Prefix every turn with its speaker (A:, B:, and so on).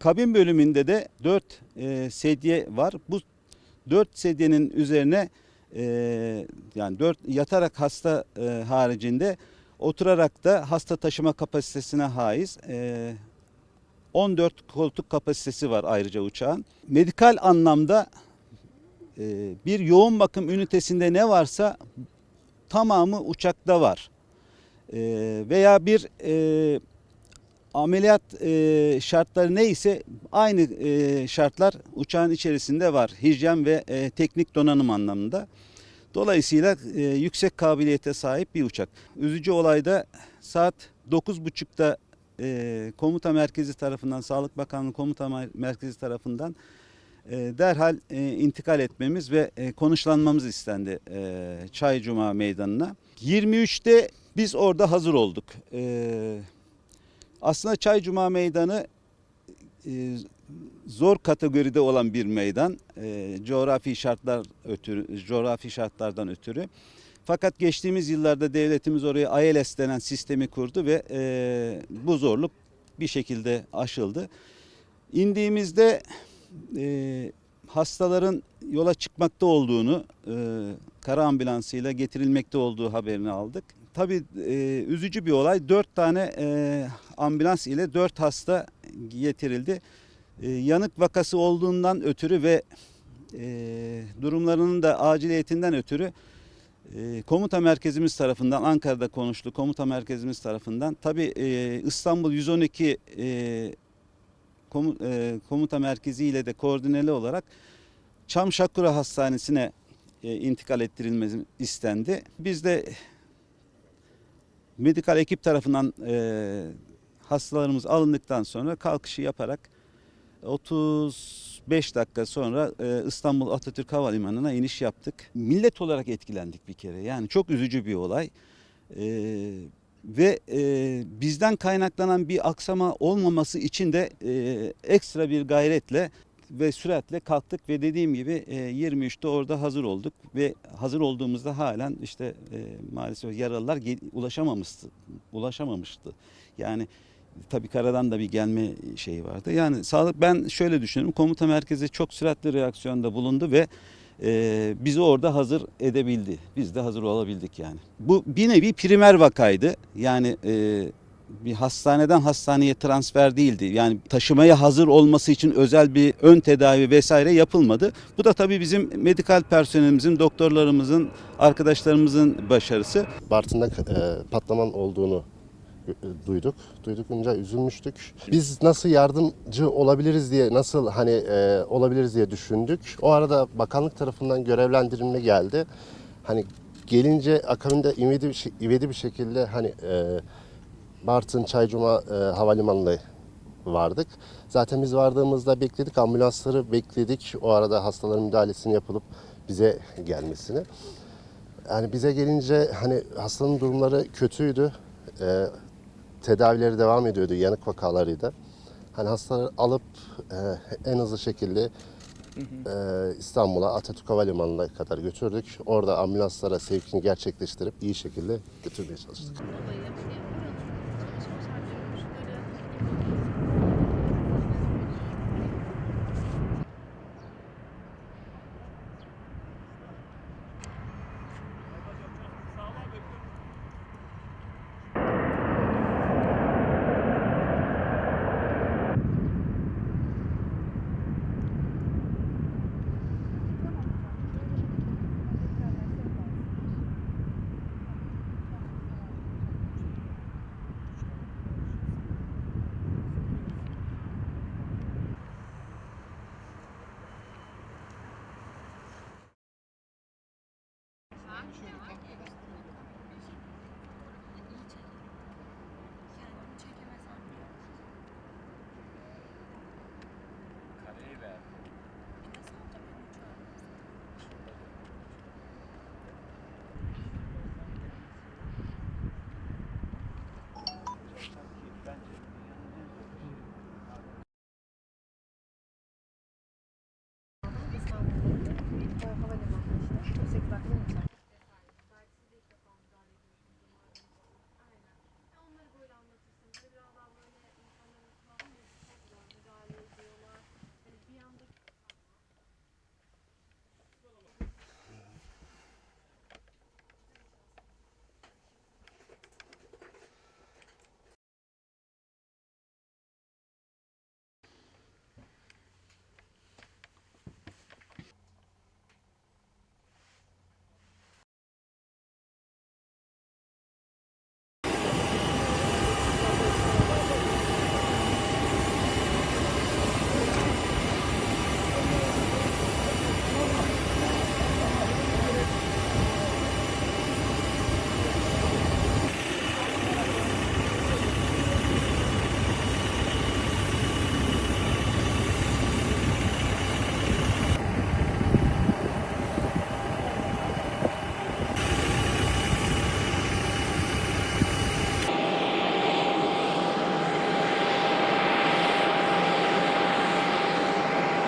A: Kabin bölümünde de 4 e, sedye var. Bu 4 sedyenin üzerine e, yani 4 yatarak hasta e, haricinde oturarak da hasta taşıma kapasitesine haiz. E, 14 koltuk kapasitesi var ayrıca uçağın. Medikal anlamda e, bir yoğun bakım ünitesinde ne varsa tamamı uçakta var. E, veya bir e, ameliyat e, şartları neyse aynı e, şartlar uçağın içerisinde var. Hijyen ve e, teknik donanım anlamında. Dolayısıyla e, yüksek kabiliyete sahip bir uçak. Üzücü olayda saat 9.30'da e, komuta merkezi tarafından, Sağlık Bakanlığı komuta mer- merkezi tarafından e, derhal e, intikal etmemiz ve e, konuşlanmamız istendi e, Çay Cuma Meydanı'na. 23'te biz orada hazır olduk. E, aslında Çay Cuma Meydanı e, zor kategoride olan bir meydan. E, coğrafi şartlar ötürü, coğrafi şartlardan ötürü. Fakat geçtiğimiz yıllarda devletimiz oraya ILS denen sistemi kurdu ve e, bu zorluk bir şekilde aşıldı. İndiğimizde e, hastaların yola çıkmakta olduğunu, e, kara ambulansıyla getirilmekte olduğu haberini aldık. Tabii e, üzücü bir olay. Dört tane e, ambulans ile dört hasta getirildi. E, yanık vakası olduğundan ötürü ve e, durumlarının da aciliyetinden ötürü e, komuta merkezimiz tarafından Ankara'da konuştu. Komuta merkezimiz tarafından tabii e, İstanbul 112 e, komu- e, komuta merkezi ile de koordineli olarak Çam Şakura Hastanesi'ne e, intikal ettirilmesi istendi. Biz de medikal ekip tarafından e, hastalarımız alındıktan sonra kalkışı yaparak 35 dakika sonra e, İstanbul Atatürk Havalimanı'na iniş yaptık. Millet olarak etkilendik bir kere. Yani çok üzücü bir olay. E, ve e, bizden kaynaklanan bir aksama olmaması için de e, ekstra bir gayretle ve süratle kalktık ve dediğim gibi e, 23'te orada hazır olduk ve hazır olduğumuzda halen işte e, maalesef yaralılar ulaşamamıştı. Ulaşamamıştı. Yani tabii karadan da bir gelme şeyi vardı. Yani sağlık ben şöyle düşünüyorum. Komuta merkezi çok süratli reaksiyonda bulundu ve e, bizi orada hazır edebildi. Biz de hazır olabildik yani. Bu bir nevi primer vakaydı. Yani e, bir hastaneden hastaneye transfer değildi. Yani taşımaya hazır olması için özel bir ön tedavi vesaire yapılmadı. Bu da tabii bizim medikal personelimizin, doktorlarımızın, arkadaşlarımızın başarısı.
B: Bartın'da e, patlaman olduğunu e, duyduk. Duydukça üzülmüştük. Biz nasıl yardımcı olabiliriz diye, nasıl hani e, olabiliriz diye düşündük. O arada bakanlık tarafından görevlendirilme geldi. Hani gelince akabinde ivedi bir, ivedi bir şekilde hani e, Bartın Çaycuma e, Havalimanı'na vardık. Zaten biz vardığımızda bekledik, ambulansları bekledik. O arada hastaların müdahalesini yapılıp bize gelmesini. Yani bize gelince hani hastanın durumları kötüydü. Ee, tedavileri devam ediyordu yanık vakalarıydı. Hani hastaları alıp e, en hızlı şekilde e, İstanbul'a Atatürk Havalimanı'na kadar götürdük. Orada ambulanslara sevkini gerçekleştirip iyi şekilde götürmeye çalıştık.
C: dolayı hani Şöyle tak.